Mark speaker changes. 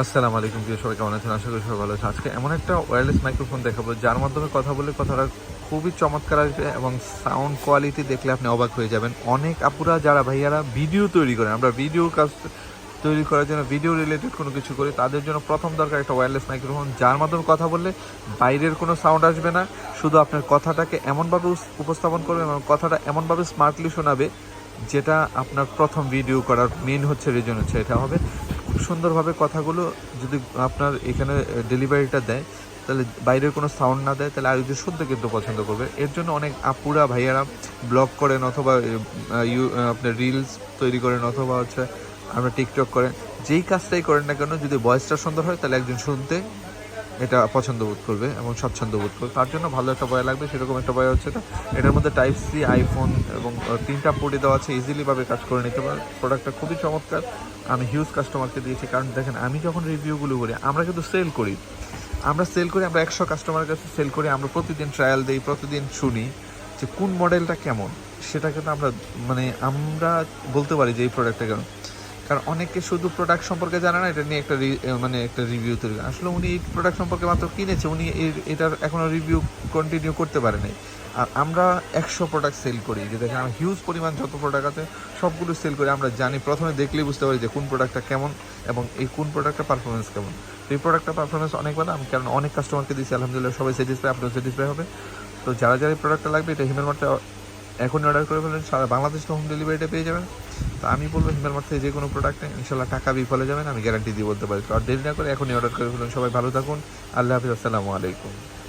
Speaker 1: আসসালামু আলাইকুম প্রিয় সবাই, কেমন আছেন? আশা করি সবাই ভালো আছেন। আজকে এমন একটা ওয়্যারলেস মাইক্রোফোন দেখাবো, যার মাধ্যমে কথা বলে কথাটা খুবই চমৎকার আসবে এবং সাউন্ড কোয়ালিটি দেখলে আপনি অবাক হয়ে যাবেন। অনেক আপুরা, যারা ভাইয়ারা ভিডিও তৈরি করেন, আমরা ভিডিও কাজ তৈরি করার জন্য ভিডিও রিলেটেড কোনো কিছু করি, তাদের জন্য প্রথম দরকার একটা ওয়্যারলেস মাইক্রোফোন যার মাধ্যমে কথা বললে বাইরের কোনো সাউন্ড আসবে না, শুধু আপনার কথাটাকে এমনভাবে উপস্থাপন করবে এবং কথাটা এমনভাবে স্মার্টলি শোনাবে, যেটা আপনার প্রথম ভিডিও করার মেন হচ্ছে রিজন হচ্ছে, এটা হবে খুব সুন্দরভাবে কথাগুলো যদি আপনার এখানে ডেলিভারিটা দেয়, তাহলে বাইরের কোনো সাউন্ড না দেয়, তাহলে আয়ুর্বেদ শুদ্ধ কিন্তু পছন্দ করবে। এর জন্য অনেক আপুরা, ভাইয়ারা ব্লগ করেন অথবা ইউ আপনার রিলস তৈরি করেন অথবা হচ্ছে আপনার টিকটক করেন। যেই কাজটাই করেন না কেন, যদি ভয়েসটা সুন্দর হয়, তাহলে একজন শুনতে এটা পছন্দ বোধ করবে এবং স্বচ্ছন্দ বোধ করবে। তার জন্য ভালো একটা বয় লাগবে, সেরকম একটা বয় হচ্ছে এটা। এটার মধ্যে টাইপ সি আইফোন এবং তিনটা পোর্টে দেওয়া আছে ইজিলিভাবে কাজ করে নিতে পারে। প্রোডাক্টটা খুবই চমৎকার। আমি হিউজ কাস্টমারকে দিয়েছি, কারণ দেখেন, আমি যখন রিভিউগুলো করি, আমরা কিন্তু সেল করি। আমরা সেল করি, আমরা একশো কাস্টমারের কাছে সেল করি, আমরা প্রতিদিন ট্রায়াল দিই, প্রতিদিন শুনি যে কোন মডেলটা কেমন। সেটা কিন্তু আমরা মানে আমরা বলতে পারি যে এই প্রোডাক্টটা কেমন। কারণ অনেকে শুধু প্রোডাক্ট সম্পর্কে জানে না, এটা নিয়ে একটা মানে একটা রিভিউ তৈরি। আসলে উনি এই প্রোডাক্ট সম্পর্কে মাত্র কিনেছে, উনি এটার এখনও রিভিউ কন্টিনিউ করতে পারে নাই আর আমরা একশো প্রোডাক্ট সেল করি। যে দেখেন আমরা হিউজ পরিমাণ যত প্রোডাক্ট আছে, সবগুলো সেল করি। আমরা জানি, প্রথমে দেখলেই বুঝতে পারি যে কোন প্রোডাক্টটা কেমন এবং এই কোন প্রোডাক্টটা পারফরমেন্স কেমন। এই প্রোডাক্টটা পারফরমেন্স অনেক ভালো। আমি, কারণ অনেক কাস্টমারকে দিয়েছি, আলহামদুলিল্লাহ, সবাই স্যাটিসফাই আপনিও স্যাটিসফাই হবে। তো যারা যারা এই প্রোডাক্টটা লাগবে, এটা হিমেল মার্টে এখনই অর্ডার করে ফেলেন সারা বাংলাদেশ হোম ডেলিভারিটা পেয়ে যাবেন। তো আমি বলব, হিমেল মার্ট থেকে যে কোনো প্রোডাক্টে ইনশাল্লাহ টাকা বিফলে যাবেন আমি গ্যারান্টি দিয়ে বলতে পারি। তো আর দেরি না করে এখনই অর্ডার করে ফেলুন। সবাই ভালো থাকুন। আল্লাহ হাফিজ। আসসালামু আলাইকুম।